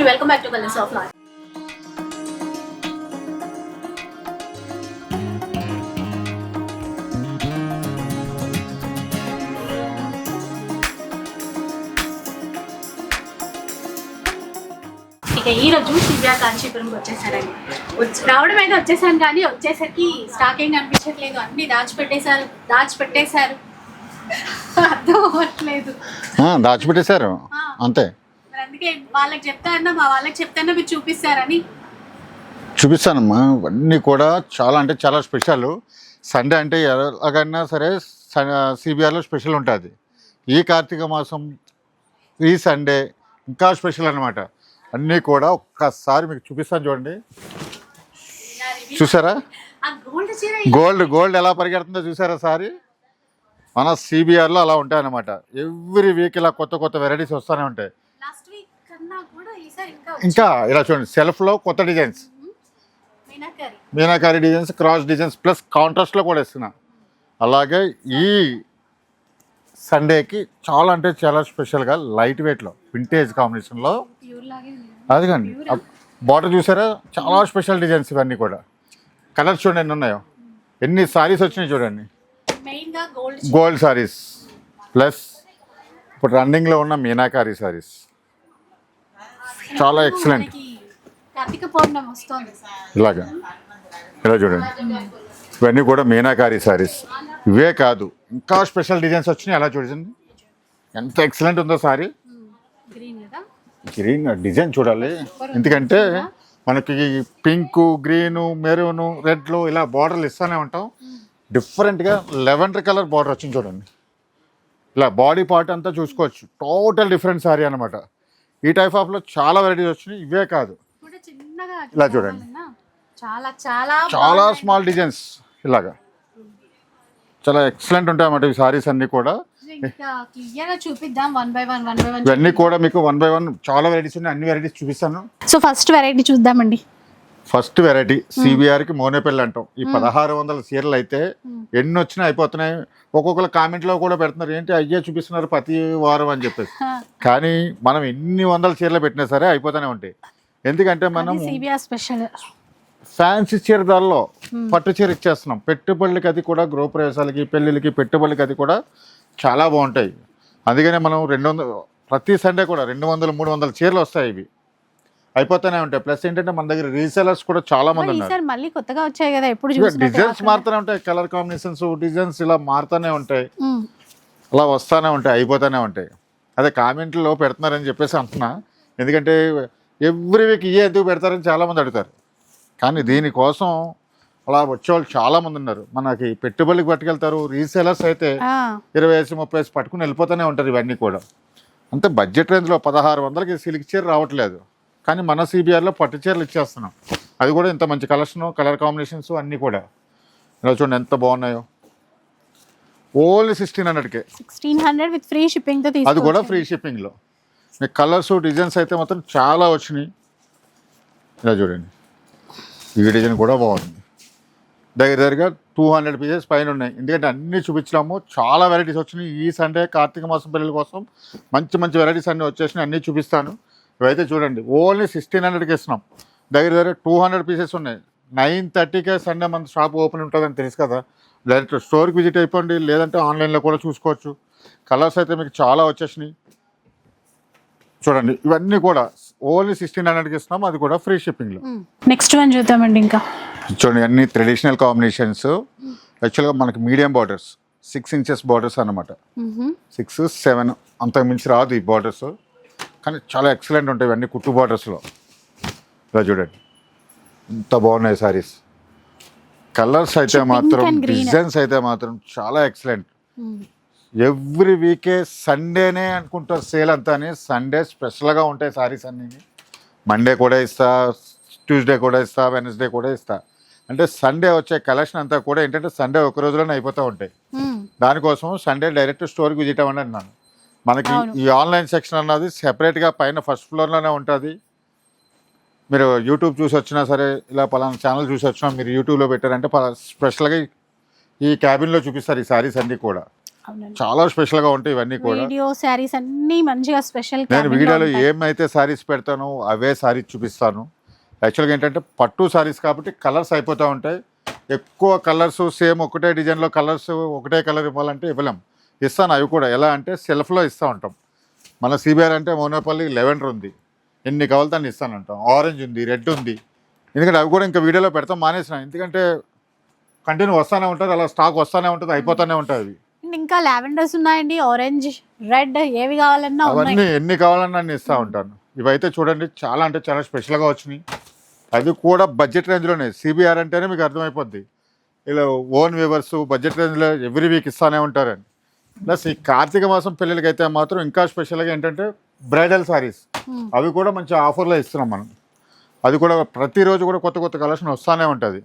And welcome back to colours of life ఇక ఈ రోజు దివ్య కాంచీపురంకి వచ్చేసారండి. వచ్చి రావడం అయితే వచ్చేసాను కానీ వచ్చేసరికి స్టాక్ ఏం కనిపించట్లేదు అన్ని దాచిపెట్టేశారు దాచిపెట్టేశారు. అర్థం అవ్వట్లేదు. దాచిపెట్టేశారు. అంతే. అందుకే వాళ్ళకి చెప్తారన్నా మా వాళ్ళకి చెప్తారన్నా మీరు చూపిస్తారని. చూపిస్తానమ్మా. ఇవన్నీ కూడా చాలా అంటే చాలా స్పెషల్. సండే అంటే ఎలాగైనా సరే సిబిఆర్లో స్పెషల్ ఉంటుంది. ఈ కార్తీక మాసం ఈ సండే ఇంకా స్పెషల్ అన్నమాట. అన్నీ కూడా ఒక్కసారి మీకు చూపిస్తాను చూడండి. చూసారా? గోల్డ్ గోల్డ్ ఎలా పరిగెడుతుందో చూసారా సారి? మన సిబిఆర్లో అలా ఉంటాయి అన్నమాట ఎవ్రీ వీక్ ఇలా కొత్త కొత్త వెరైటీస్ వస్తూనే ఉంటాయి లాస్ట్ వీక్ కన్నా కూడా ఈసారి ఇంకా ఇలా చూడండి సెల్ఫ్లో కొత్త designs meenakari. Designs cross designs plus కాంట్రాస్ట్లో కూడా ఇస్తున్నా అలాగే ఈ సండేకి చాలా అంటే చాలా స్పెషల్గా లైట్ వెయిట్లో వింటేజ్ కాంబినేషన్లో. అది కానీ బార్డర్ చూసారా? చాలా స్పెషల్ డిజైన్స్ ఇవన్నీ కూడా. కలర్స్ చూడండి ఎన్ని ఉన్నాయో. ఎన్ని సారీస్ వచ్చినాయి చూడండి. గోల్డ్ సారీస్ ప్లస్ ఇప్పుడు రన్నింగ్లో ఉన్న మీనాకారి సారీస్ చాలా ఎక్సలెంట్ మనకి కార్తీక పౌర్ణమి వస్తుంది ఇలాగా. ఇలా చూడండి. ఇవన్నీ కూడా మీనాకారి సారీస్ ఇవే కాదు. ఇంకా స్పెషల్ డిజైన్స్ వచ్చినాయి. అలా చూడండి. ఎంత ఎక్సలెంట్ ఉందో సారీ. గ్రీన్ డిజైన్ చూడాలి. ఎందుకంటే మనకి పింక్ గ్రీన్ మెరూన్ రెడ్లు ఇలా బార్డర్లు ఇస్తూనే ఉంటాం. డిఫరెంట్గా లెవెండర్ కలర్ బార్డర్ వచ్చింది చూడండి. ఇలా బాడీ పార్ట్ అంతా చూసుకోవచ్చు. టోటల్ డిఫరెంట్ సారీ అనమాట ఈ టైప్ ఆఫ్లో చాలా వెరైటీస్ వచ్చినాయి. ఇవే కాదు. ఇలా చూడండి. చాలా చాలా చాలా. స్మాల్ డిజైన్స్ ఇలాగా. చాలా ఎక్సలెంట్ ఉంటాయి అన్నమాట ఈ సారీస్ అన్నీ కూడా. ఇవన్నీ కూడా మీకు వన్ బై వన్ చాలా వెరైటీస్ ఉన్నాయి. అన్ని వెరైటీస్ చూపిస్తాను. సో ఫస్ట్ వెరైటీ చూద్దామండి. ఫస్ట్ వెరైటీ సిబిఆర్కి మోనేపల్లి అంటాం. ఈ పదహారు వందల చీరలు అయితే ఎన్ని వచ్చినా అయిపోతున్నాయి. ఒక్కొక్కరు కామెంట్లో కూడా పెడుతున్నారు ఏంటి అయ్యే చూపిస్తున్నారు ప్రతి వారం అని చెప్పేసి. కానీ మనం ఎన్ని వందల చీరలు పెట్టినా సరే అయిపోతూనే ఉంటాయి. ఎందుకంటే మనం స్పెషల్. ఫ్యాన్సీ చీర ధరలో పట్టు చీర ఇచ్చేస్తున్నాం. పెట్టుబడులకి అది కూడా గృహప్రవేశాలకి పెళ్ళిళ్ళకి పెట్టుబడులకి అది కూడా చాలా బాగుంటాయి. అందుకనే మనం రెండు వందల ప్రతి సండే కూడా రెండు వందలు మూడు వందల చీరలు వస్తాయి ఇవి. అయిపోతూనే ఉంటాయి. ప్లస్ ఏంటంటే మన దగ్గర రీసెలర్స్ కూడా చాలా మంది ఉన్నారు. మళ్ళీ కొత్తగా వచ్చాయి కదా ఎప్పుడు డిజైన్స్ మారుతూనే ఉంటాయి. కలర్ కాంబినేషన్స్ డిజైన్స్ ఇలా మారుతూనే ఉంటాయి. అలా వస్తూనే ఉంటాయి అయిపోతూనే ఉంటాయి. అదే కామెంట్లో పెడుతున్నారని చెప్పేసి అంటున్నా. ఎందుకంటే ఎవ్రీ వీక్ ఇయే ఎందుకు పెడతారని చాలామంది అడుగుతారు. కానీ దీనికోసం అలా వచ్చేవాళ్ళు చాలామంది ఉన్నారు. మనకి పెట్టుబడికి పట్టుకెళ్తారు రీసేలర్స్ అయితే ఇరవై వేసి ముప్పై వేసి పట్టుకుని వెళ్ళిపోతూనే ఉంటారు ఇవన్నీ కూడా. అంతే బడ్జెట్ రేంజ్లో పదహారు వందలకి సిల్క్ చీర రావట్లేదు. కానీ మన సిబిఆర్లో పట్టు చీరలు ఇచ్చేస్తున్నాం. అది కూడా ఇంత మంచి కలెక్షన్ కలర్ కాంబినేషన్స్ అన్నీ కూడా. ఇలా చూడండి ఎంత బాగున్నాయో. Only sixteen హండ్రెడ్కే sixteen hundred with free shipping అది కూడా ఫ్రీ షిప్పింగ్లో మీకు కలర్స్ డిజైన్స్ అయితే మాత్రం చాలా వచ్చినాయి. ఇలా చూడండి. ఈ డిజైన్ కూడా బాగుంది. దగ్గర దగ్గరగా టూ హండ్రెడ్ పీసెస్ పైన ఉన్నాయి. ఎందుకంటే అన్నీ చూపించినాము. చాలా వెరైటీస్ వచ్చినాయి. ఈ సండే కార్తీక మాసం పిల్లల కోసం మంచి మంచి వెరైటీస్ అన్నీ వచ్చేసినాయి. అన్నీ చూపిస్తాను. ఇవైతే చూడండి ఓన్లీ సిక్స్టీన్ హండ్రెడ్కి ఇస్తున్నాం. దగ్గర దగ్గర టూ హండ్రెడ్ పీసెస్ ఉన్నాయి. నైన్ థర్టీకే సండే మన షాప్ ఓపెన్ ఉంటుందని తెలుసు కదా? డైరెక్ట్ స్టోర్కి విజిట్ అయిపోండి లేదంటే ఆన్లైన్లో కూడా చూసుకోవచ్చు. కలర్స్ అయితే మీకు చాలా వచ్చేసినాయి. చూడండి ఇవన్నీ కూడా ఓన్లీ సిక్స్టీన్ హండ్రెడ్కి ఇస్తున్నాం అది కూడా ఫ్రీ షిప్పింగ్లో నెక్స్ట్ వన్ చూద్దామండి ఇంకా. చూడండి అన్ని ట్రెడిషనల్ కాంబినేషన్స్ యాక్చువల్గా మనకి medium borders six inches borders అన్నమాట. సిక్స్ సెవెన్ అంతకు మించి రాదు ఈ బార్డర్స్ కానీ చాలా ఎక్సలెంట్ ఉంటాయి ఇవన్నీ కుట్టు బార్డర్స్లో ఇలా చూడండి. ఎంత బాగున్నాయి సారీస్ కలర్స్ అయితే మాత్రం. డిజైన్స్ అయితే మాత్రం చాలా ఎక్సలెంట్ ఎవ్రీ వీకే సండేనే అనుకుంటారు సేల్ అంతా సండే స్పెషల్గా ఉంటాయి సారీస్ అన్నీ. మండే కూడా ఇస్తా ట్యూస్డే కూడా ఇస్తా వెనస్డే కూడా ఇస్తా. అంటే సండే వచ్చే కలెక్షన్ అంతా కూడా ఏంటంటే సండే ఒక రోజులోనే అయిపోతూ ఉంటాయి. దానికోసం సండే డైరెక్ట్ స్టోర్కి విజిట్ అవ్వండి అన్నాను. మనకి. ఈ ఆన్లైన్ సెక్షన్ అన్నది సెపరేట్గా పైన ఫస్ట్ ఫ్లోర్లోనే ఉంటుంది. మీరు యూట్యూబ్ చూసి వచ్చినా సరే ఇలా పలానా ఛానల్ చూసి వచ్చినా మీరు యూట్యూబ్లో పెట్టారంటే స్పెషల్గా ఈ క్యాబిన్లో చూపిస్తారు ఈ సారీస్ అన్నీ కూడా. చాలా స్పెషల్గా ఉంటాయి ఇవన్నీ కూడా. వీడియో శారీస్ అన్ని మంచిగా స్పెషల్ నేను వీడియోలో ఏమైతే శారీస్ పెడతానో అవే శారీస్ చూపిస్తాను. యాక్చువల్గా ఏంటంటే పట్టు శారీస్ కాబట్టి కలర్స్ అయిపోతూ ఉంటాయి. ఎక్కువ కలర్స్ సేమ్ ఒకటే డిజైన్లో కలర్స్ ఒకటే కలర్ ఇవ్వాలంటే ఇవ్వలేం. ఇస్తాను అవి కూడా. ఎలా అంటే సెల్ఫ్లో ఇస్తూ ఉంటాం. మన సిబిఆర్ అంటే మోనపల్లి లెవెండర్ ఉంది. ఎన్ని కావాలితే అన్ని ఇస్తానంటాం ఆరెంజ్ ఉంది రెడ్ ఉంది. ఎందుకంటే అవి కూడా ఇంకా వీడియోలో పెడతాం మానేసిన. ఎందుకంటే కంటిన్యూ వస్తూనే ఉంటుంది అలా స్టాక్ వస్తూనే ఉంటుంది అయిపోతూనే ఉంటుంది అవి. ఇంకా లావెండర్స్ ఉన్నాయండి ఆరెంజ్ రెడ్ ఏవి కావాలన్నా అవన్నీ ఎన్ని కావాలన్నా అన్ని ఇస్తూ ఉంటాను. ఇవైతే చూడండి చాలా అంటే చాలా స్పెషల్గా వచ్చినాయి. అది కూడా బడ్జెట్ రేంజ్లోనే. సిబిఆర్ అంటేనే మీకు అర్థమైపోద్ది. ఇలా ఓన్ వ్యూవర్స్ బడ్జెట్ రేంజ్లో ఎవ్రీ వీక్ ఇస్తానే ఉంటారని. ప్లస్ ఈ కార్తీక మాసం పిల్లలకి అయితే మాత్రం ఇంకా స్పెషల్గా ఏంటంటే బ్రైడల్ సారీస్. Hmm. అవి కూడా మంచి ఆఫర్లో ఇస్తున్నాం మనం. అది కూడా ప్రతిరోజు కూడా కొత్త కొత్త కలెక్షన్ వస్తూనే ఉంటుంది.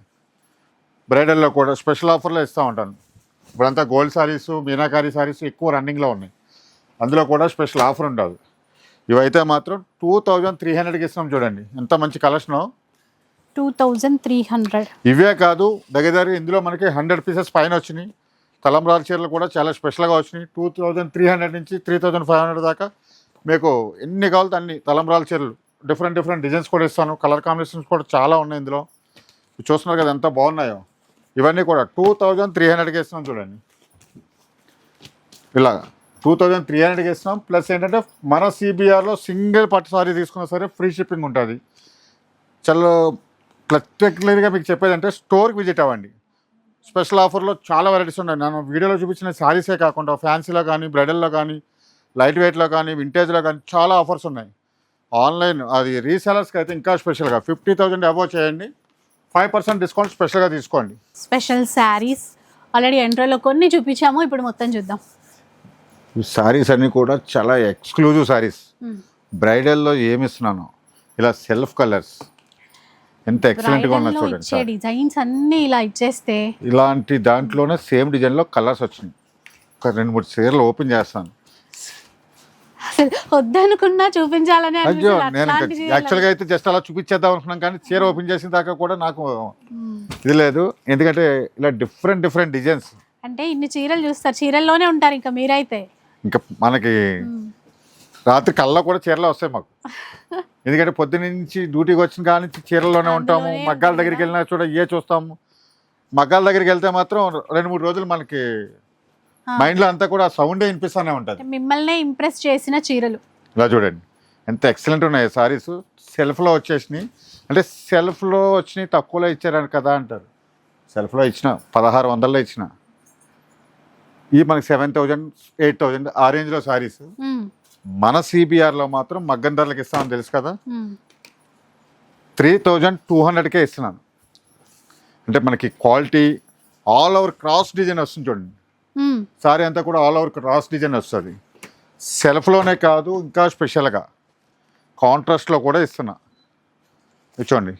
బ్రైడల్లో కూడా స్పెషల్ ఆఫర్లో ఇస్తూ ఉంటాను. ఇప్పుడంతా గోల్డ్ సారీస్ మీనాకారి సారీస్ ఎక్కువ రన్నింగ్లో ఉన్నాయి. అందులో కూడా స్పెషల్ ఆఫర్ ఉండదు. ఇవైతే మాత్రం టూ థౌజండ్ త్రీ హండ్రెడ్కి ఇస్తున్నాం చూడండి. ఎంత మంచి collection. Two thousand three hundred. ఇవే కాదు దగ్గర దగ్గర ఇందులో మనకి హండ్రెడ్ పీసెస్ పైన వచ్చినాయి. తలంబ్రాల చీరలు కూడా చాలా స్పెషల్గా వచ్చినాయి. టూ థౌజండ్ త్రీ హండ్రెడ్ నుంచి త్రీ థౌజండ్ ఫైవ్ హండ్రెడ్ దాకా మీకు ఎన్ని కావాలి అన్ని తలంబ్రాల చీరలు. డిఫరెంట్ డిఫరెంట్ డిజైన్స్ కూడా ఇస్తాను. కలర్ కాంబినేషన్స్ కూడా చాలా ఉన్నాయి ఇందులో. ఇవి చూస్తున్నారు కదా ఎంత బాగున్నాయో. ఇవన్నీ కూడా టూ థౌజండ్ త్రీ హండ్రెడ్కి ఇస్తున్నాం చూడండి. ఇలాగా టూ థౌజండ్ త్రీ హండ్రెడ్కి ఇస్తున్నాం. ప్లస్ ఏంటంటే మన సిబిఆర్లో సింగిల్ పట్టు సారీ తీసుకున్నా సరే ఫ్రీ షిప్పింగ్ ఉంటుంది. చాలా పర్టికులర్గా మీకు చెప్పేది అంటే స్టోర్కి విజిట్ అవ్వండి. స్పెషల్ ఆఫర్లో చాలా వెరైటీస్ ఉన్నాయి. నేను వీడియోలో చూపించిన శారీసే కాకుండా ఫ్యాన్సీలో కానీ బ్రైడల్లో కానీ లైట్ వెయిట్లో కానీ వింటేజ్లో కానీ చాలా ఆఫర్స్ ఉన్నాయి. ఆన్లైన్ అది రీసెలర్స్కి అయితే ఇంకా స్పెషల్గా ఫిఫ్టీ థౌజండ్ అబోవ్ చేయండి. ఫైవ్ పర్సెంట్ డిస్కౌంట్ స్పెషల్గా తీసుకోండి. స్పెషల్ శారీస్. ఆల్రెడీ ఎంట్రోలో కొన్ని చూపించాము ఇప్పుడు మొత్తం చూద్దాం. ఈ శారీస్ అన్నీ కూడా చాలా ఎక్స్క్లూజివ్ శారీస్. బ్రైడల్లో ఏమి ఇస్తున్నాను. ఇలా సెల్ఫ్ కలర్స్. ఎంత ఎక్సలెంట్గా ఉన్నా Bridal లో చూడండి ఇచ్చే డిజైన్స్ అన్ని ఇలా ఇచ్చేస్తే ఇలాంటి దాంట్లోనే సేమ్ డిజైన్లో కలర్స్ వచ్చినాయి ఒక రెండు మూడు చీరలు ఓపెన్ చేస్తాను వద్దనుకున్నా చూపించాలని అయ్యో. నేను. యాక్చువల్గా అయితే జస్ట్ అలా చూపించేద్దాం అనుకున్నాం కానీ చీర ఓపెన్ చేసిన దాకా కూడా నాకు మ్మ్. ఇది లేదు ఎందుకంటే ఇలా డిఫరెంట్ డిఫరెంట్ డిజైన్స్ అంటే ఇన్ని చీరలు చూస్తారు చీరల్లోనే ఉంటారు ఇంకా మీరైతే ఇంకా మనకి మ్మ్. రాత్రి కల్లా కూడా చీరలు వస్తాయి మాకు. ఎందుకంటే పొద్దున్న నుంచి డ్యూటీకి వచ్చిన కాడ నుంచి చీరల్లోనే ఉంటాము మగ్గాల దగ్గరికి వెళ్ళినా చూడ ఏ చూస్తాము. మగ్గాల దగ్గరికి వెళ్తే మాత్రం రెండు మూడు రోజులు మనకి. మైండ్లో అంతా కూడా సౌండే వినిపిస్తూనే ఉంటుంది. మిమ్మల్ని ఇంప్రెస్ చేసిన చీరలు. ఇలా చూడండి. ఎంత ఎక్సలెంట్ ఉన్నాయి సారీస్. సెల్ఫ్లో వచ్చేసినాయి. అంటే సెల్ఫ్లో వచ్చినాయి తక్కువలో ఇచ్చారని కదా అంటారు. సెల్ఫ్లో ఇచ్చిన పదహారు వందల్లో ఇచ్చిన. ఈ మనకి సెవెన్ థౌజండ్ ఎయిట్ థౌజండ్ ఆ రేంజ్లో సారీస్. మన సిబిఆర్లో మాత్రం మగ్గం ధరలకు ఇస్తామని తెలుసు కదా. త్రీ థౌజండ్ టూ హండ్రెడ్కే ఇస్తున్నాను. అంటే మనకి quality all over cross design వస్తుంది చూడండి. సారీ అంతా కూడా ఆల్ ఓవర్ క్రాస్ డిజైన్ వస్తుంది. సెల్ఫ్లోనే కాదు ఇంకా స్పెషల్గా కాంట్రాస్ట్లో కూడా ఇస్తున్నా. చూడండి.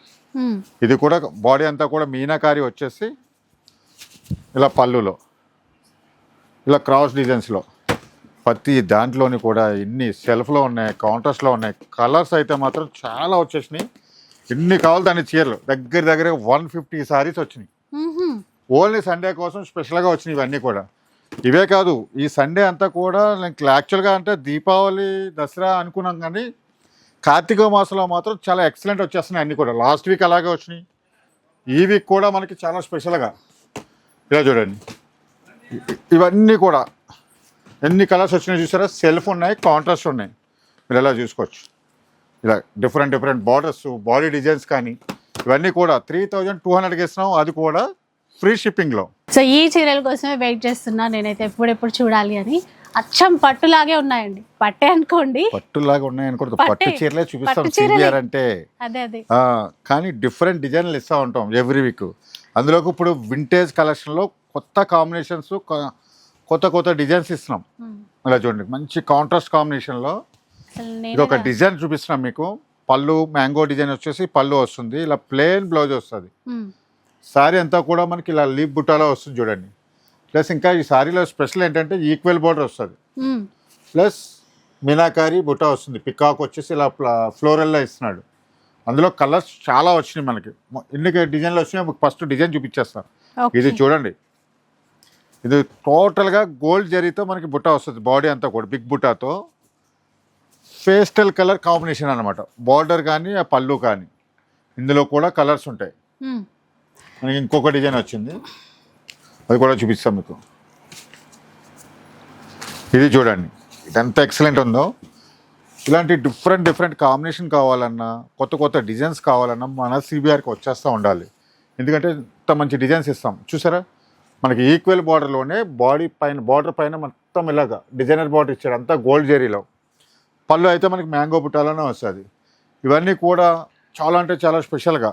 ఇది కూడా బాడీ అంతా కూడా మీనాకారి వచ్చేసి ఇలా పళ్ళులో ఇలా క్రాస్ డిజైన్స్లో ప్రతి దాంట్లోని కూడా ఇన్ని సెల్ఫ్లో ఉన్నాయి కాంట్రాస్ట్లో ఉన్నాయి. కలర్స్ అయితే మాత్రం చాలా వచ్చేసినాయి. ఎన్ని కావాలి దాని చీరలు. దగ్గర దగ్గర వన్ ఫిఫ్టీ సారీస్ వచ్చినాయి. ఓన్లీ సండే కోసం స్పెషల్గా వచ్చినాయి ఇవన్నీ కూడా. ఇవే కాదు ఈ సండే అంతా కూడా నేను యాక్చువల్గా అంటే దీపావళి దసరా అనుకున్నాం కానీ కార్తీక మాసంలో మాత్రం చాలా ఎక్సలెంట్ వచ్చేస్తున్నాయి అన్నీ కూడా. లాస్ట్ వీక్ అలాగే వచ్చినాయి. ఈ వీక్ కూడా మనకి చాలా స్పెషల్గా. ఇలా చూడండి. ఇవన్నీ కూడా ఎన్ని కలర్స్ వచ్చినాయి చూసారా? సెల్ఫ్ ఉన్నాయి కాంట్రాస్ట్ ఉన్నాయి. మీరు ఎలా చూసుకోవచ్చు? ఇలా different different borders body designs కానీ ఇవన్నీ కూడా త్రీ థౌజండ్ టూ హండ్రెడ్కి ఇస్తున్నాం. అది కూడా ఫ్రీ షిప్పింగ్లో. సో ఈ చీరల కోసమే వెయిట్ చేస్తున్నా. నేనైతే ఎప్పుడెప్పుడు చూడాలి అని. అచ్చం పట్టులాగే ఉన్నాయండి. పట్టే అనుకోండి. పట్టులాగా ఉన్నాయని కూడా పట్టే. పట్టు. చీరలే చూపిస్తాం. సిబిఆర్ అంటే. అదే అదే. ఆ, కానీ డిఫరెంట్ డిజైన్లు ఇస్తూ ఉంటాం ఎవ్రీ వీక్. అందులోకి ఇప్పుడు వింటేజ్ కలెక్షన్లో కొత్త కాంబినేషన్స్ కొత్త కొత్త డిజైన్స్ ఇస్తున్నాం. ఇలా చూడండి మంచి కాంట్రాస్ట్ కాంబినేషన్లో ఇది ఒక డిజైన్ చూపిస్తున్నాం మీకు. పళ్ళు మ్యాంగో డిజైన్ వచ్చేసి పళ్ళు వస్తుంది ఇలా ప్లెయిన్ బ్లౌజ్ వస్తుంది. సారీ అంతా కూడా మనకి ఇలా లీప్ బుట్టాలో వస్తుంది చూడండి. ప్లస్ ఇంకా ఈ సారీలో స్పెషల్ ఏంటంటే ఈక్వల్ బోర్డర్ వస్తుంది. ప్లస్ మీనాకారి బుట్ట వస్తుంది పికాక్ వచ్చేసి ఇలా ఫ్లోరల్లో ఇస్తున్నాడు. అందులో కలర్స్ చాలా వచ్చినాయి మనకి. ఎన్ని డిజైన్లు వచ్చినాయి ఫస్ట్ డిజైన్ చూపించేస్తాను. ఇది చూడండి. ఇది టోటల్గా గోల్డ్ జరీతో మనకి బుట్ట వస్తుంది బాడీ అంతా కూడా బిగ్ బుట్టాతో. పేస్టల్ కలర్ కాంబినేషన్ అనమాట బార్డర్ కానీ ఆ పళ్ళు కానీ ఇందులో కూడా కలర్స్ ఉంటాయి. మనకి ఇంకొక డిజైన్ వచ్చింది. అది కూడా చూపిస్తాం మీకు. ఇది చూడండి. ఇదంతా ఎక్సలెంట్ ఉందో. ఇలాంటి డిఫరెంట్ డిఫరెంట్ కాంబినేషన్ కావాలన్నా కొత్త కొత్త డిజైన్స్ కావాలన్నా మన సిబిఆర్కి వచ్చేస్తూ ఉండాలి. ఎందుకంటే ఇంత మంచి డిజైన్స్ ఇస్తాం. చూసారా? మనకి ఈక్వల్ బార్డర్లోనే బాడీ పైన బార్డర్ పైన మొత్తం ఇలాగ డిజైనర్ బార్డర్ ఇచ్చాడు. అంతా గోల్డ్ జెరీలో పళ్ళు అయితే మనకి మ్యాంగో బుట్టాలోనే వస్తుంది. ఇవన్నీ కూడా చాలా అంటే చాలా స్పెషల్గా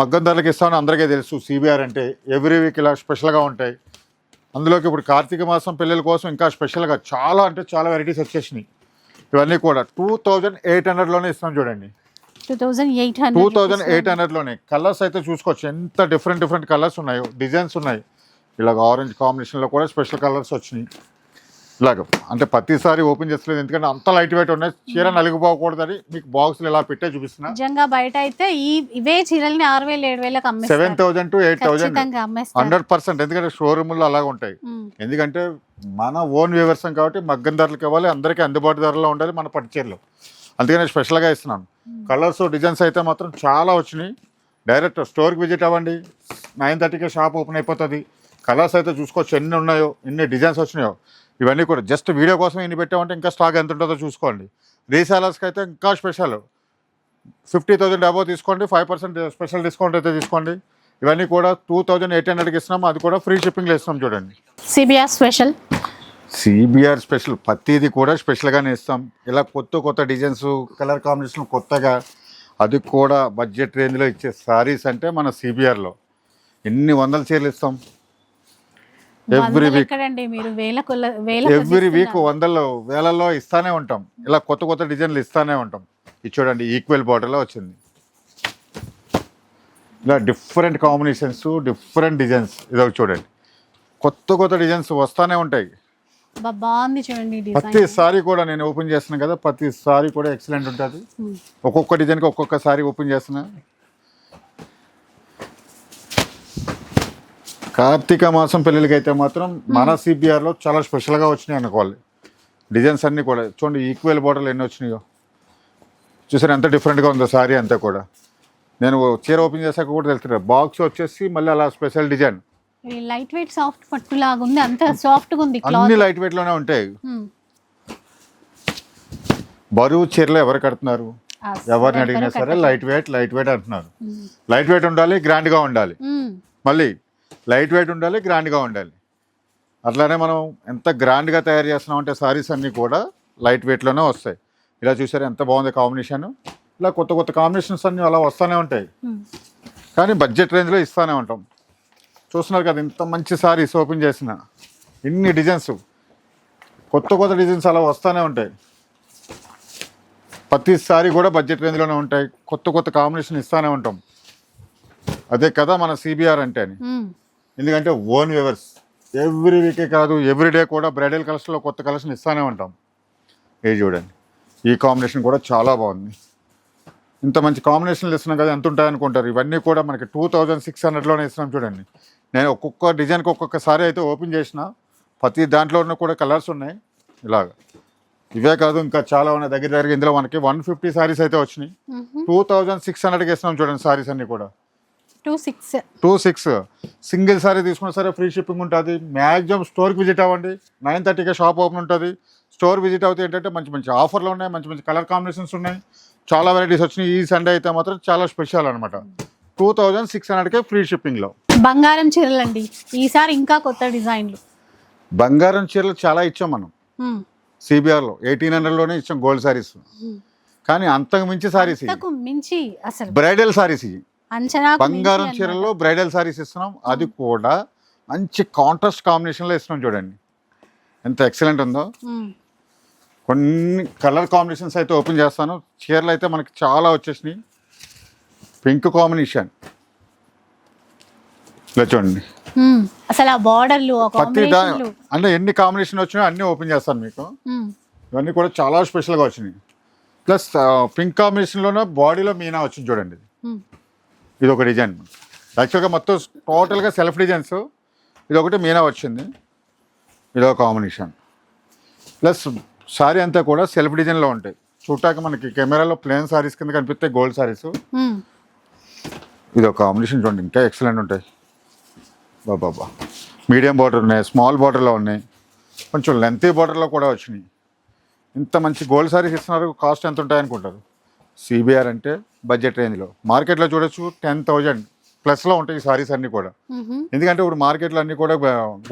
మగ్గం ధరలకు ఇస్తామని అందరికీ తెలుసు. సిబిఆర్ అంటే ఎవ్రీ వీక్ ఇలా స్పెషల్గా ఉంటాయి. అందులోకి ఇప్పుడు కార్తీక మాసం పిల్లల కోసం ఇంకా స్పెషల్గా చాలా అంటే చాలా వెరైటీస్ వచ్చేసినాయి. ఇవన్నీ కూడా టూ థౌజండ్ ఎయిట్ హండ్రెడ్లోనే ఇస్తాం చూడండి. Two thousand eight two hundred thousand eight హండ్రెడ్లోనే colours అయితే చూసుకోవచ్చు. ఎంత డిఫరెంట్ డిఫరెంట్ కలర్స్ ఉన్నాయో. డిజైన్స్ ఉన్నాయి. ఇలాగ ఆరెంజ్ కాంబినేషన్లో కూడా స్పెషల్ కలర్స్ వచ్చినాయి. ఇలాగ అంటే ప్రతిసారి ఓపెన్ చేస్తలేదు. ఎందుకంటే అంత లైట్ వెయిట్ ఉన్నాయి. చీర నలిగిపోకూడదని మీకు బాక్స్లు ఇలా పెట్టే చూపిస్తున్నా. నిజంగా బయట అయితే ఈ ఇవే చీరల్ని ఆరు వేలు ఏడు వేలకు సెవెన్ థౌజండ్ టు ఎయిట్ అమ్మేస్తారు. హండ్రెడ్ పర్సెంట్ ఎందుకంటే షోరూమ్లో అలాగ ఉంటాయి. మ్మ్. ఎందుకంటే మన ఓన్ వ్యవసాయం కాబట్టి మగ్గం ధరలకు ఇవ్వాలి. అందరికీ అందుబాటు ధరలో ఉండాలి మన పట్టు చీరలు. అందుకని స్పెషల్గా ఇస్తున్నాను. కలర్స్ డిజైన్స్ అయితే మాత్రం చాలా వచ్చినాయి. డైరెక్ట్ స్టోర్కి విజిట్ అవ్వండి. నైన్ థర్టీకే షాప్ ఓపెన్ అయిపోతుంది. కలర్స్ అయితే చూసుకోవచ్చు. ఎన్ని ఉన్నాయో ఎన్ని డిజైన్స్ వచ్చినాయో. ఇవన్నీ కూడా జస్ట్ వీడియో కోసం ఎన్ని పెట్టామంటే ఇంకా స్టాక్ ఎంత ఉంటుందో చూసుకోండి. రీసేలర్స్కి అయితే ఇంకా స్పెషల్. ఫిఫ్టీ థౌసండ్ అబోవ్ తీసుకోండి. ఫైవ్ పర్సెంట్ స్పెషల్ డిస్కౌంట్ అయితే తీసుకోండి. ఇవన్నీ కూడా టూ థౌజండ్ ఎయిట్ హండ్రెడ్కి ఇస్తున్నాం. అది కూడా ఫ్రీ షిప్పింగ్లో ఇస్తున్నాం చూడండి. CBR special. సిబిఆర్ స్పెషల్ ప్రతిది కూడా స్పెషల్గానే ఇస్తాం. ఇలా కొత్త కొత్త డిజైన్స్ కలర్ కాంబినేషన్ కొత్తగా అది కూడా బడ్జెట్ రేంజ్లో ఇచ్చే సారీస్ అంటే మన సిబిఆర్లో ఎన్ని వందల చీరలు ఇస్తాం? ఎవ్రీ వీక్ ఎవ్రీ వీక్ వందల్లో వేలల్లో ఇస్తానే ఉంటాం. ఇలా కొత్త కొత్త డిజైన్లు ఇస్తానే ఉంటాం. ఇది చూడండి ఈక్వల్ బార్డర్లో వచ్చింది. ఇలా డిఫరెంట్ కాంబినేషన్స్ డిఫరెంట్ డిజైన్స్ ఇదొకటి చూడండి. కొత్త కొత్త డిజైన్స్ వస్తానే ఉంటాయి. బాగుంది చూడండి ప్రతి సారీ కూడా నేను ఓపెన్ చేస్తున్నాను కదా ప్రతి సారీ కూడా ఎక్సలెంట్ ఉంటుంది. ఒక్కొక్క డిజైన్కి ఒక్కొక్క సారీ ఓపెన్ చేస్తున్నా. కార్తీక మాసం పిల్లలకి అయితే మాత్రం మన సిబిఆర్లో చాలా స్పెషల్గా వచ్చినాయి అనుకోవాలి. డిజైన్స్ అన్నీ కూడా. చూడండి ఈక్వల్ బార్డర్లు ఎన్ని వచ్చినాయో. చూసారు ఎంత డిఫరెంట్గా ఉందో సారీ అంతా కూడా. నేను చీర ఓపెన్ చేశాక కూడా తెలుస్తుంది బాక్స్ వచ్చేసి మళ్ళీ అలా special design. Light weight soft పట్టు లాగా ఉంది అంత సాఫ్ట్గా ఉంది అన్ని లైట్ వెయిట్లోనే ఉంటాయి. బరువు చీరలు ఎవరు కడుతున్నారు? ఎవరిని అడిగినా సరే లైట్ వెయిట్ లైట్ వెయిట్ అంటున్నారు. లైట్ వెయిట్ ఉండాలి గ్రాండ్గా ఉండాలి. మళ్ళీ లైట్ వెయిట్ ఉండాలి గ్రాండ్గా ఉండాలి. అట్లానే మనం ఎంత గ్రాండ్గా తయారు చేస్తున్నాం అంటే సారీస్ అన్నీ కూడా లైట్ వెయిట్లోనే వస్తాయి. ఇలా చూసారు ఎంత బాగుంది కాంబినేషన్ ఇలా కొత్త కొత్త కాంబినేషన్స్ అన్నీ అలా వస్తూనే ఉంటాయి. కానీ బడ్జెట్ రేంజ్లో ఇస్తూనే ఉంటాం. చూస్తున్నారు కదా ఇంత మంచి సారీస్ ఓపెన్ చేసిన. ఇన్ని డిజైన్స్ కొత్త కొత్త డిజైన్స్ అలా వస్తూనే ఉంటాయి. ప్రతి సారీ కూడా బడ్జెట్ రేంజ్లోనే ఉంటాయి. కొత్త కొత్త కాంబినేషన్ ఇస్తూనే ఉంటాం. అదే కదా మన సిబిఆర్ అంటే అని. ఎందుకంటే ఓన్ వ్యూవర్స్ ఎవ్రీ వీకే కాదు ఎవ్రీ డే కూడా బ్రైడల్ కలర్స్లో కొత్త కలెక్షన్ ఇస్తూనే ఉంటాం. ఇది చూడండి. ఈ కాంబినేషన్ కూడా చాలా బాగుంది. ఇంత మంచి కాంబినేషన్లు ఇస్తున్నాం కదా ఎంత ఉంటాయి అనుకుంటారు ఇవన్నీ కూడా మనకి టూ థౌజండ్ సిక్స్ హండ్రెడ్లోనే ఇస్తున్నాం చూడండి. నేను ఒక్కొక్క డిజైన్కి ఒక్కొక్క సారీ అయితే ఓపెన్ చేసిన. ప్రతి దాంట్లోనూ కూడా కలర్స్ ఉన్నాయి. ఇలాగ. ఇవే కాదు ఇంకా చాలా ఉన్నాయి. దగ్గర దగ్గర ఇందులో మనకి వన్ ఫిఫ్టీ సారీస్ అయితే వచ్చినాయి. టూ థౌజండ్ సిక్స్ హండ్రెడ్కి ఇస్తున్నాం చూడండి సారీస్ అన్నీ కూడా. Two six. Two six. Single sari తీసుకున్న సరే ఫ్రీ షిప్పింగ్ ఉంటుంది. మ్యాక్సిమం స్టోర్కి విజిట్ అవ్వండి. నైన్ థర్టీకే షాప్ ఓపెన్ ఉంటుంది. స్టోర్ విజిట్ అవుతే ఏంటంటే మంచి మంచి ఆఫర్లు ఉన్నాయి. మంచి మంచి కలర్ కాంబినేషన్స్ ఉన్నాయి. చాలా వెరైటీస్ వచ్చినాయి. ఈ సండే అయితే మాత్రం చాలా స్పెషల్ అనమాట టూ థౌజండ్ సిక్స్ హండ్రెడ్కే ఫ్రీ షిప్పింగ్లో. బంగారం చీరలండి. ఈసారి ఇంకా కొత్త డిజైన్లు. బంగారం చీరలు చాలా ఇచ్చాం మనం. సిబిఆర్లో ఎయిటీన్ హండ్రెడ్లోనే ఇచ్చాం గోల్డ్ సారీస్. కానీ అంతకు మించి సారీస్ అంతకు మించి అసలు బ్రైడల్ సారీస్ అంచనా బంగారం చీరల్లో బ్రైడల్ సారీస్ ఇస్తున్నాం. అది కూడా మంచి కాంట్రాస్ట్ కాంబినేషన్లో ఇస్తున్నాం చూడండి. ఎంత ఎక్సలెంట్ ఉందో. కొన్ని కలర్ కాంబినేషన్స్ అయితే ఓపెన్ చేస్తాను. చీరలు అయితే మనకి చాలా వచ్చేసినాయి. Pink combination. చూడండి. అసలు ఆ బార్డర్లు అంటే ఎన్ని కాంబినేషన్ వచ్చినాయో అన్నీ ఓపెన్ చేస్తాను మీకు. ఇవన్నీ కూడా చాలా స్పెషల్గా వచ్చినాయి. ప్లస్ పింక్ కాంబినేషన్లోనే బాడీలో మీనా వచ్చింది చూడండి ఇది. ఇది ఒక డిజైన్. యాక్చువల్గా మొత్తం టోటల్గా సెల్ఫ్ డిజైన్స్. ఇది ఒకటి మీనా వచ్చింది. ఇదో కాంబినేషన్. ప్లస్ సారీ అంతా కూడా సెల్ఫ్ డిజైన్లో ఉంటాయి. చూడటానికి మనకి కెమెరాలో ప్లేన్ సారీస్ కింద కనిపిస్తే గోల్డ్ సారీస్. మ్మ్. ఇది ఒక కాంబినేషన్ చూడండి. ఇంకా ఎక్సలెంట్ ఉంటాయి. బాబా మీడియం బార్డర్ ఉన్నాయి స్మాల్ బార్డర్లో ఉన్నాయి. కొంచెం లెంతీ బార్డర్లో కూడా వచ్చినాయి. ఇంత మంచి గోల్డ్ సారీస్ ఇస్తున్నారు కాస్ట్ ఎంత ఉంటాయి అనుకుంటారు? సిబిఆర్ అంటే బడ్జెట్ రేంజ్లో. మార్కెట్లో చూడొచ్చు టెన్ థౌజండ్ ప్లస్లో ఉంటాయి ఈ సారీస్ అన్నీ కూడా. ఎందుకంటే ఇప్పుడు మార్కెట్లో అన్నీ కూడా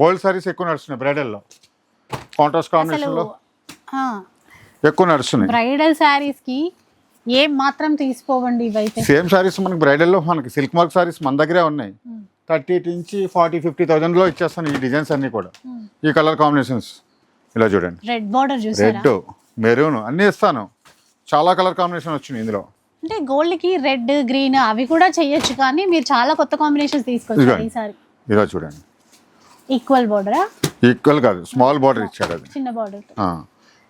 గోల్డ్ సారీస్ ఎక్కువ నడుస్తున్నాయి బ్రైడల్లో. కాంట్రాస్ట్ కాంబినేషన్లో ఎక్కువ నడుస్తున్నాయి. బ్రైడల్ శారీస్కి ఏం మాత్రం తీసుకోవండి ఇవైతే. సేమ్ సారీస్ మనకి బ్రైడల్లో మనకి సిల్క్ మార్క్ సారీస్ మన దగ్గరే ఉన్నాయి. థర్టీ నుంచి ఫార్టీ ఫిఫ్టీ థౌజండ్లో ఇచ్చేస్తాను ఈ డిజైన్స్ అన్నీ కూడా. ఈ కలర్ కాంబినేషన్స్. ఇలా చూడండి. రెడ్ బార్డర్ రెడ్ మెరూన్ అన్నీ ఇస్తాను. చాలా కలర్ కాంబినేషన్ వచ్చింది ఇందులో. అంటే గోల్డ్కి రెడ్ గ్రీన్ అవి కూడా చెయ్యొచ్చు కానీ మీరు చాలా కొత్త కాంబినేషన్స్ తీసుకొచ్చారు. ఈసారి. ఇలా చూడండి. ఈక్వల్ బార్డరా ఈక్వల్ కాదు స్మాల్ బార్డర్ ఇచ్చాడు అది. చిన్న బార్డర్ ఆ,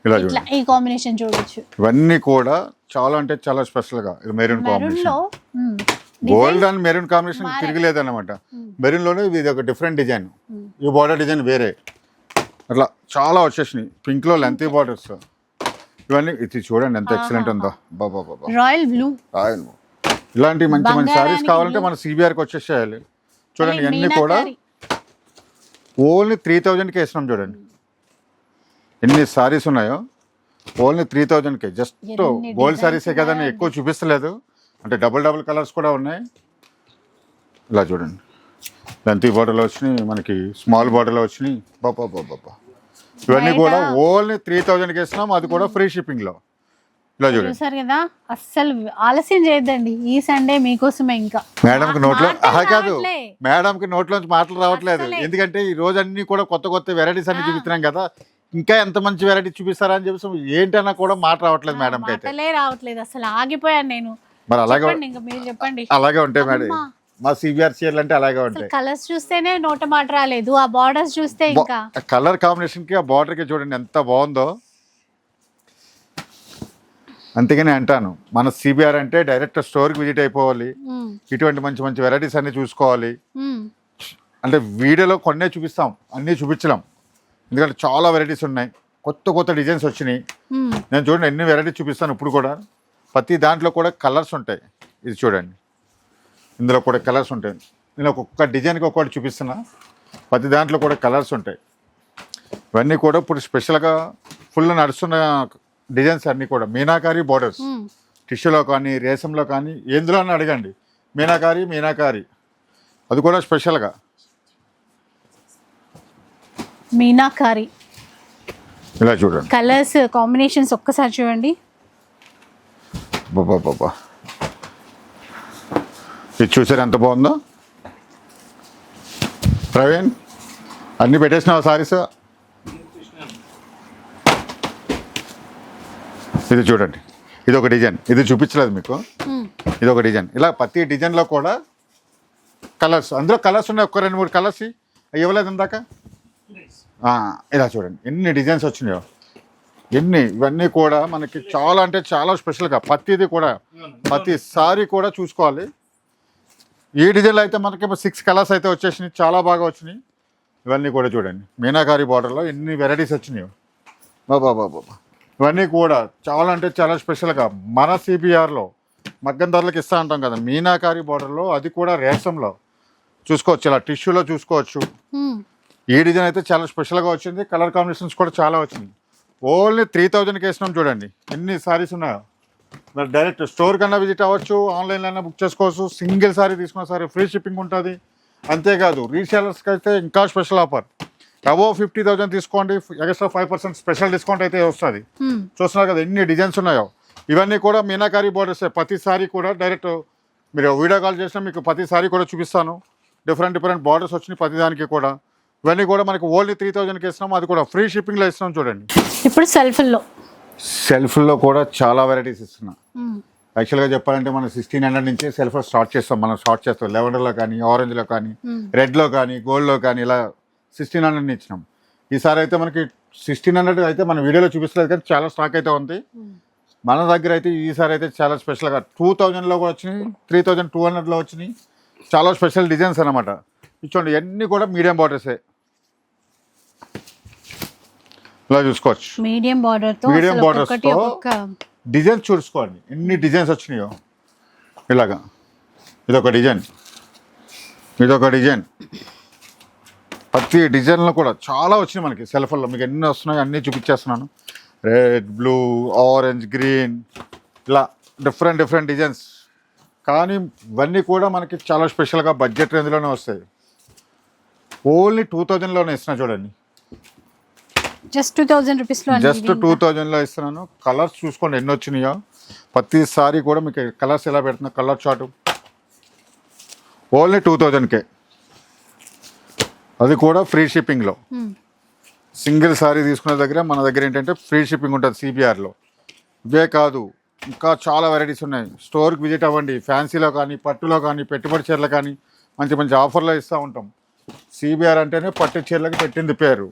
ఇలా చూడండి. ఈ కాంబినేషన్ చూడొచ్చు. ఇవన్నీ కూడా చాలా అంటే చాలా స్పెషల్గా ఇది మెరూన్లో combination. Gold and maroon combination. తిరగలేదు అనమాట మెరూన్లోనే ఇది ఒక డిఫరెంట్ డిజైన్ మ్మ్. ఈ బార్డర్ డిజైన్ వేరే. అట్లా చాలా వచ్చేసినాయి. పింక్లో లెంతీ బార్డర్స్ ఇవన్నీ ఇది చూడండి ఎంత ఎక్సలెంట్ ఉందో. బాబా బాబా రాయల్ బ్లూ రాయల్ ఇలాంటి మంచి మంచి సారీస్ కావాలంటే. మన సిబిఆర్కి వచ్చేసేయాలి. చూడండి ఇవన్నీ కూడా. ఓన్లీ త్రీ థౌజండ్కి వేసినాం చూడండి. ఎన్ని సారీస్ ఉన్నాయో? ఓన్లీ త్రీ థౌజండ్కి జస్ట్ గోల్డ్ సారీసే ఉన్నాయో? ఎక్కువ చూపిస్తలేదు. అంటే డబుల్ డబుల్ కలర్స్ కూడా ఉన్నాయి. ఇలా చూడండి. లెంతీ బార్డర్లో వచ్చినాయి మనకి స్మాల్ బార్డర్లో వచ్చినాయి. బాబా బాబా ఇవన్నీ కూడా ఓన్లీ త్రీ థౌజండ్కి వేసినాం అది కూడా ఫ్రీ షిప్పింగ్లో ఇలా చూడండి. చూసారు కదా అస్సలు ఆలస్యం చేయొద్దండి. ఈ సండే మీకోసమే ఇంకా. మేడంకి నోట్లో ఆహా కాదు. మేడంకి నోట్లోంచి మాటలు రావట్లేదు. ఎందుకంటే ఈ రోజు అన్ని కూడా కొత్త కొత్త వెరైటీస్ అన్ని చూపిస్తున్నాం కదా. ఇంకా ఎంత మంచి వెరైటీ చూపిస్తారా అని చెప్పేసి ఏంటన్నా కూడా మాట రావట్లేదు మేడంకి అయితే. రావట్లేదు. అసలు ఆగిపోయాను నేను. మరి అలాగే చెప్పండి ఇంకా మీరు చెప్పండి. అలాగే ఉంటాయి మేడం. మా సిబిఆర్ చీరలు అంటే అలాగే ఉంటాయి. కలర్స్ చూస్తేనే నోట మాట రాలేదు ఆ బార్డర్స్ చూస్తే ఇంకా. కలర్ కాంబినేషన్కి ఆ బార్డర్కి చూడండి ఎంత బాగుందో. అంతేగానే అంటాను మన సిబిఆర్ అంటే డైరెక్ట్ స్టోర్కి విజిట్ అయిపోవాలి. ఇటువంటి మంచి మంచి వెరైటీస్ అన్ని చూసుకోవాలి. అంటే వీడియోలో కొన్నే చూపిస్తాం అన్నీ చూపించలేం. ఎందుకంటే చాలా వెరైటీస్ ఉన్నాయి. కొత్త కొత్త డిజైన్స్ వచ్చినాయి. నేను చూడండి ఎన్ని వెరైటీస్ చూపిస్తాను ఇప్పుడు కూడా. ప్రతి దాంట్లో కూడా కలర్స్ ఉంటాయి. ఇది చూడండి. ఇందులో కూడా కలర్స్ ఉంటాయి. నేను ఒక్కొక్క డిజైన్కి ఒక్కొక్కటి చూపిస్తున్నా. ప్రతి దాంట్లో కూడా కలర్స్ ఉంటాయి. ఇవన్నీ కూడా ఇప్పుడు స్పెషల్గా ఫుల్ నడుస్తున్న డిజైన్స్ అన్నీ కూడా. మీనాకారి బోర్డర్స్. టిష్యూలో కానీ రేసంలో కానీ ఎందులో అని అడగండి. మీనాకారి మీనాకారి. అది కూడా స్పెషల్గా. మీనాకారి. ఇలా చూడండి. కలర్స్ కాంబినేషన్స్ ఒక్కసారి చూడండి. బాబా బాబా ఇది చూసారు ఎంత బాగుందో? ప్రవీణ్ అన్నీ పెట్టేసినావా సారీస్ ఇది చూడండి. ఇది ఒక డిజైన్. ఇది చూపించలేదు మీకు. ఇది ఒక డిజైన్. ఇలా ప్రతి డిజైన్లో కూడా కలర్స్. అందులో కలర్స్ ఉన్నాయి ఒక రెండు మూడు కలర్స్ ఇవ్వలేదు ఇందాక? ఆ, ఇలా చూడండి. ఎన్ని డిజైన్స్ వచ్చినాయో. ఎన్ని ఇవన్నీ కూడా మనకి చాలా అంటే చాలా స్పెషల్గా ప్రతిది కూడా ప్రతి సారీ కూడా చూసుకోవాలి. ఈ డిజైన్లో అయితే మనకి సిక్స్ కలర్స్ అయితే వచ్చేసినాయి చాలా బాగా వచ్చినాయి. ఇవన్నీ కూడా చూడండి. మీనాకారి బార్డర్లో ఎన్ని వెరైటీస్ వచ్చినాయో. బాబా బాబా ఇవన్నీ కూడా చాలా అంటే చాలా స్పెషల్గా మన సిబిఆర్లో మగ్గం ధరలకు ఇస్తా ఉంటాం కదా మీనాకారి బార్డర్లో అది కూడా రేషంలో చూసుకోవచ్చు ఇలా టిష్యూలో చూసుకోవచ్చు. ఈ డిజైన్ అయితే చాలా స్పెషల్గా వచ్చింది కలర్ కాంబినేషన్స్ కూడా చాలా వచ్చింది ఓన్లీ త్రీ థౌజండ్కి వేసినాం చూడండి. ఎన్ని సారీస్ ఉన్నాయో. మరి డైరెక్ట్ స్టోర్ కన్నా విజిట్ అవ్వచ్చు ఆన్లైన్లో అయినా బుక్ చేసుకోవచ్చు సింగిల్ సారీ తీసుకున్న సారీ ఫ్రీ షిప్పింగ్ ఉంటుంది. అంతేకాదు రీసేలర్స్కి అయితే ఇంకా special offer above fifty thousand తీసుకోండి extra five percent special discount అయితే వస్తుంది. మ్మ్. చూస్తున్నారు కదా ఎన్ని డిజైన్స్ ఉన్నాయో. ఇవన్నీ కూడా మీనాకారి బోర్డర్స్ ప్రతి సారీ కూడా డైరెక్ట్ మీరు వీడియో కాల్ చేసినా మీకు ప్రతి సారీ కూడా చూపిస్తాను. డిఫరెంట్ డిఫరెంట్ బార్డర్స్ వచ్చినాయి ప్రతి దానికి కూడా. ఇవన్నీ కూడా మనకి ఓన్లీ త్రీ థౌజండ్కి ఇస్తున్నాం. అది కూడా ఫ్రీ షిప్పింగ్లో ఇస్తున్నాం చూడండి. ఇప్పుడు సెల్ఫ్లో సెల్ఫ్లో కూడా చాలా వెరైటీస్ ఇస్తున్నాం. యాక్చువల్గా చెప్పాలంటే మనం సిక్స్టీన్ హండ్రెడ్ నుంచి సెల్ఫ్ స్టార్ట్ చేస్తాం. మనం స్టార్ట్ చేస్తాం. లెవెండర్లో కానీ ఆరెంజ్లో కానీ రెడ్లో కానీ గోల్డ్లో కానీ ఇలా సిక్స్టీన్ హండ్రెడ్ ఇచ్చినాం. ఈసారి అయితే మనకి సిక్స్టీన్ హండ్రెడ్ అయితే మన వీడియోలో చూపిస్తలేదు కానీ చాలా స్టాక్ అయితే ఉంది. మన దగ్గర అయితే ఈసారి అయితే చాలా స్పెషల్గా టూ థౌజండ్లో కూడా వచ్చినాయి త్రీ థౌజండ్ టూ హండ్రెడ్లో వచ్చినాయి. చాలా స్పెషల్ డిజైన్స్ అనమాట ఇచ్చోండి ఇవన్నీ కూడా మీడియం బార్డర్సే ఇలా చూసుకోవచ్చు. మీడియం బార్డర్తో ఒక్కొక్కటి తో ఒక్కొక్క డిజైన్స్ చూసుకోండి. ఎన్ని డిజైన్స్ వచ్చినాయో. ఇలాగా. ఇదొక డిజైన్. ఇదొక డిజైన్. ప్రతి డిజైన్లో కూడా చాలా వచ్చినాయి మనకి సెల్ఫ్లో మీకు ఎన్ని వస్తున్నాయి అన్నీ చూపించేస్తున్నాను. రెడ్ బ్లూ ఆరెంజ్ గ్రీన్ ఇలా డిఫరెంట్ డిఫరెంట్ డిజైన్స్ కానీ ఇవన్నీ కూడా మనకి చాలా స్పెషల్గా బడ్జెట్ రేంజ్లోనే వస్తాయి. ఓన్లీ టూ థౌజండ్లోనే ఇస్తున్నా చూడండి. జస్ట్ టూ థౌజండ్ రూపీస్లో జస్ట్ టూ థౌజండ్లో ఇస్తున్నాను. కలర్స్ చూసుకోండి ఎన్ని వచ్చినాయో. ప్రతిసారి కూడా మీకు కలర్స్ ఎలా పెడుతున్నా కలర్ చార్ట్. ఓన్లీ టూ థౌజండ్కే. అది కూడా ఫ్రీ షిప్పింగ్లో. సింగిల్ సారీ తీసుకునే దగ్గర మన దగ్గర ఏంటంటే ఫ్రీ షిప్పింగ్ ఉంటుంది సిబిఆర్లో ఇవే కాదు ఇంకా చాలా వెరైటీస్ ఉన్నాయి. స్టోర్కి విజిట్ అవ్వండి ఫ్యాన్సీలో కానీ పట్టులో కానీ పెట్టుబడి చీరలు కానీ మంచి మంచి ఆఫర్లో ఇస్తూ ఉంటాం. సిబిఆర్ అంటేనే పట్టు చీరలకు పెట్టింది పేరు.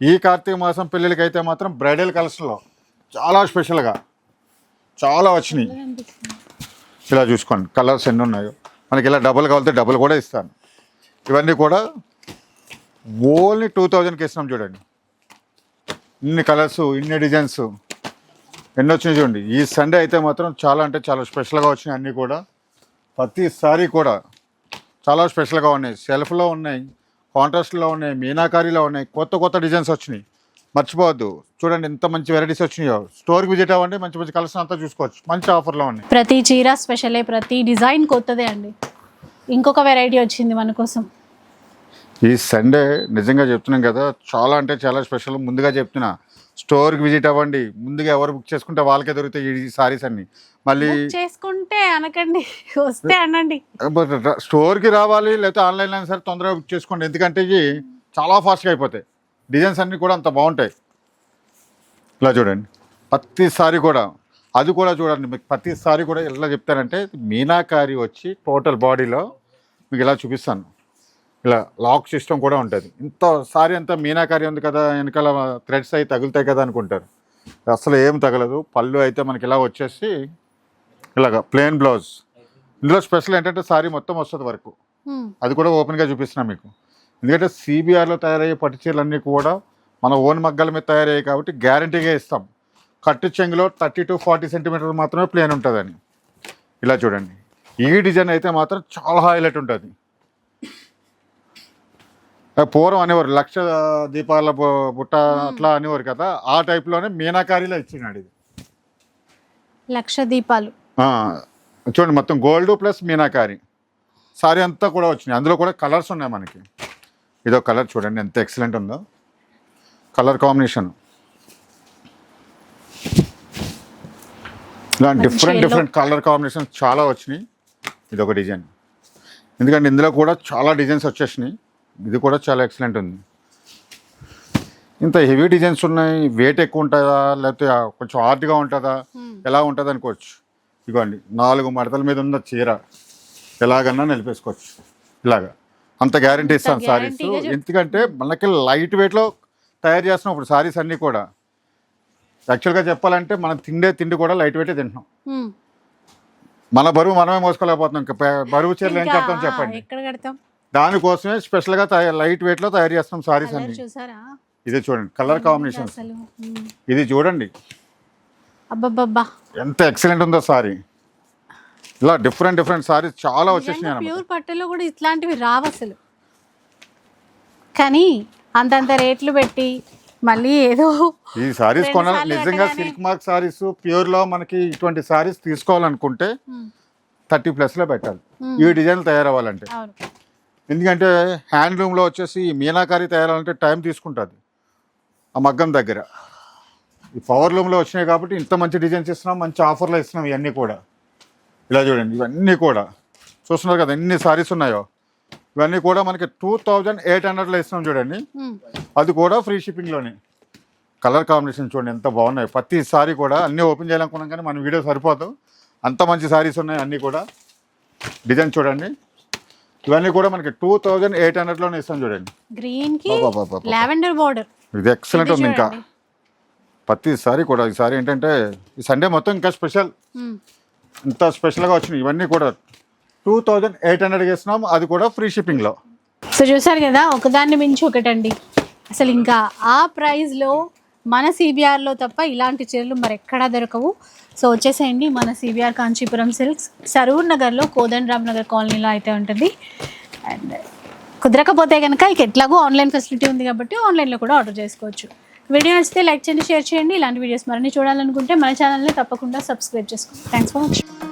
ఈ కార్తీక మాసం పెళ్ళిళ్ళకి అయితే మాత్రం బ్రైడల్ కలెక్షన్లో చాలా స్పెషల్గా చాలా వచ్చినాయి. ఇలా చూసుకోండి కలర్స్ ఎన్ని ఉన్నాయో. మనకి ఇలా డబుల్ కావాలంటే డబుల్ కూడా ఇస్తాను. ఇవన్నీ కూడా ఓన్లీ టూ థౌజండ్కి ఇస్తున్నాం చూడండి. ఇన్ని కలర్స్ ఇన్ని డిజైన్స్ ఎన్ని వచ్చినాయి చూడండి. ఈ సండే అయితే మాత్రం చాలా అంటే చాలా స్పెషల్గా వచ్చినాయి అన్నీ కూడా. ప్రతిసారి కూడా చాలా స్పెషల్గా ఉన్నాయి. సెల్ఫ్లో ఉన్నాయి. కాంట్రాస్ట్లో ఉన్నాయి మీనాకారీలో ఉన్నాయి కొత్త కొత్త డిజైన్స్ వచ్చినాయి. మర్చిపోవద్దు. చూడండి ఎంత మంచి వెరైటీస్ వచ్చినాయో. స్టోర్కి విజిట్ అవ్వండి మంచి మంచి కలర్స్ అంతా చూసుకోవచ్చు. మంచి ఆఫర్లో ఉన్నాయి. ప్రతి చీర స్పెషలే ప్రతి డిజైన్ కొత్తదే అండి. ఇంకొక వెరైటీ వచ్చింది మన కోసం. ఈ సండే నిజంగా చెప్తున్నాం కదా చాలా అంటే చాలా స్పెషల్ ముందుగా చెప్తున్నా. స్టోర్కి విజిట్ అవ్వండి. ముందుగా ఎవరు బుక్ చేసుకుంటే వాళ్ళకే దొరుకుతాయి ఈ సారీస్ అన్ని. మళ్ళీ చేసుకుంటే అనకండి. వస్తే అనండి. స్టోర్కి రావాలి లేకపోతే ఆన్లైన్లో అయినా సరే తొందరగా బుక్ చేసుకోండి. ఎందుకంటే ఇవి చాలా ఫాస్ట్గా అయిపోతాయి. డిజైన్స్ అన్నీ కూడా అంత బాగుంటాయి. ఇలా చూడండి. ప్రతిసారి కూడా అది కూడా చూడండి. మీకు ప్రతిసారి కూడా ఎలా చెప్తానంటే మీనాకారి వచ్చి టోటల్ బాడీలో మీకు ఇలా చూపిస్తాను. ఇలా లాక్ సిస్టమ్ కూడా ఉంటుంది. ఇంత సారీ అంతా మీనాకారి ఉంది కదా వెనకాల థ్రెడ్స్ అయి తగులుతాయి కదా అనుకుంటారు. అసలు ఏం తగలదు. పళ్ళు అయితే మనకి ఇలా వచ్చేసి ఇలాగ ప్లెయిన్ బ్లౌజ్. ఇందులో స్పెషల్ ఏంటంటే సారీ మొత్తం వస్తుంది వరకు. అది కూడా ఓపెన్గా చూపిస్తున్నాం మీకు. ఎందుకంటే సిబిఆర్లో తయారయ్యే పట్టు చీరలన్నీ కూడా మన ఓన్ మగ్గాల మీద తయారయ్యాయి కాబట్టి గ్యారంటీగా ఇస్తాం. కట్టు చెంగులో థర్టీ టు ఫార్టీ సెంటీమీటర్ మాత్రమే ప్లేన్ ఉంటుందని. ఇలా చూడండి. ఈ డిజైన్ అయితే మాత్రం చాలా హైలైట్ ఉంటుంది. పూర్వం అనేవారు. లక్ష దీపాల బుట్ట అట్లా అనేవారు కదా. ఆ టైప్లోనే మీనాకారిలో ఇచ్చినాడు ఇది. లక్ష దీపాలు. చూడండి మొత్తం గోల్డ్ ప్లస్ మీనాకారి. సారీ అంతా కూడా వచ్చినాయి. అందులో కూడా కలర్స్ ఉన్నాయి మనకి. ఇదో కలర్ చూడండి ఎంత ఎక్సలెంట్ ఉందో. Colour combination. ఇలా డిఫరెంట్. డిఫరెంట్ కలర్ కాంబినేషన్స్ చాలా వచ్చినాయి. ఇది ఒక డిజైన్. ఎందుకంటే ఇందులో కూడా చాలా డిజైన్స్ వచ్చేసినాయి. ఇది కూడా చాలా ఎక్సలెంట్ ఉంది. ఇంత హెవీ డిజైన్స్ ఉన్నాయి వెయిట్ ఎక్కువ ఉంటుందా లేకపోతే కొంచెం హార్డ్గా ఉంటుందా ఎలా ఉంటుంది అనుకోవచ్చు. ఇదిగోండి నాలుగు మడతల మీద ఉన్న చీర ఎలాగన్నా నిలిపేసుకోవచ్చు. ఇలాగా. అంత గ్యారంటీ ఇస్తాను సారీస్ ఎందుకంటే మనకి లైట్ వెయిట్లో తయారు చేస్తున్నాం ఇప్పుడు సారీస్ అన్నీ కూడా. యాక్చువల్గా చెప్పాలంటే మనం తిండే తిండి కూడా లైట్ వెయిటే తింటున్నాం. హ్మ్. మన బరువు మనమే మోసుకోలేకపోతున్నాం. ఇంకా బరువు చీరలు ఏం కడతాం చెప్పండి. ఎక్కడ కడతాం? దానికోసమే స్పెషల్గా తయారు లైట్ వెయిట్లో తయారు చేస్తున్నాం సారీస్ అన్ని. ఇది చూడండి కలర్ హ్మ్. ఇది చూడండి. అబ్బబ్బబ్బా. ఎంత ఎక్సలెంట్ ఉందో సారీ. ఇలా డిఫరెంట్ డిఫరెంట్ సారీస్ చాలా వచ్చేసినాయి ప్యూర్ పట్టులో కూడా ఇట్లాంటివి రావు అసలు. కానీ అంతంత రేట్లు పెట్టి మళ్ళీ ఏదో ఈ సారీస్ కొనాలి. నిజంగా సిల్క్ మార్క్ సారీస్ ప్యూర్లో మనకి ఇటువంటి సారీస్ తీసుకోవాలనుకుంటే. థర్టీ ప్లస్లో పెట్టాలి. ఈ డిజైన్ తయారవ్వాలంటే. ఎందుకంటే హ్యాండ్లూమ్లో వచ్చేసి ఈ మీనాకారి తయారాలంటే టైం తీసుకుంటుంది ఆ మగ్గం దగ్గర. ఈ పవర్ లూమ్లో వచ్చినాయి కాబట్టి ఇంత మంచి డిజైన్స్ ఇస్తున్నాం మంచి ఆఫర్లో ఇస్తున్నాం ఇవన్నీ కూడా. ఇలా చూడండి ఇవన్నీ కూడా. చూస్తున్నారు కదా ఎన్ని సారీస్ ఉన్నాయో. ఇవన్నీ కూడా మనకి టూ థౌజండ్ ఎయిట్ హండ్రెడ్లో ఇస్తున్నాం చూడండి. అది కూడా ఫ్రీ షిప్పింగ్లోనే. కలర్ కాంబినేషన్ చూడండి ఎంత బాగున్నాయి. ప్రతి సారీ కూడా అన్నీ ఓపెన్ చేయాలనుకున్నాం కానీ మన వీడియో సరిపోదు. అంత మంచి సారీస్ ఉన్నాయి అన్నీ కూడా. డిజైన్ చూడండి. ఇవన్నీ కూడా మనకి టూ థౌజండ్ ఎయిట్ హండ్రెడ్లోనే ఇస్తాం చూడండి. గ్రీన్కి. లావెండర్ బోర్డర్ ఇది ఎక్సలెంట్ ఉంది ఇంకా. ప్రతి సారీ కూడా ఈ సారీ ఏంటంటే ఈ సండే మొత్తం ఇంకా స్పెషల్ ఇంత స్పెషల్గా వచ్చినాయి. ఇవన్నీ కూడా టూ థౌజండ్ ఎయిట్ హండ్రెడ్కి ఇస్తున్నాం. అది కూడా ఫ్రీ షిప్పింగ్లో సో చూసారు కదా ఒకదాన్ని మించి ఒకటండి. అసలు ఇంకా ఆ ప్రైస్లో మన సిబిఆర్లో తప్ప ఇలాంటి చీరలు మరెక్కడా దొరకవు. సో వచ్చేసేయండి మన సిబిఆర్ కాంచీపురం సిల్క్స్. సరూర్ నగర్లో కోదండరామ్ నగర్ కాలనీలో అయితే ఉంటుంది. అండ్ కుదరకపోతే కనుక ఇక ఎట్లాగో ఆన్లైన్ ఫెసిలిటీ ఉంది కాబట్టి ఆన్లైన్లో కూడా ఆర్డర్ చేసుకోవచ్చు. వీడియో నచ్చితే లైక్ చేయండి షేర్ చేయండి. ఇలాంటి వీడియోస్ మరిన్ని చూడాలనుకుంటే మన ఛానల్ని తప్పకుండా సబ్స్క్రైబ్ చేసుకోండి. Thanks for watching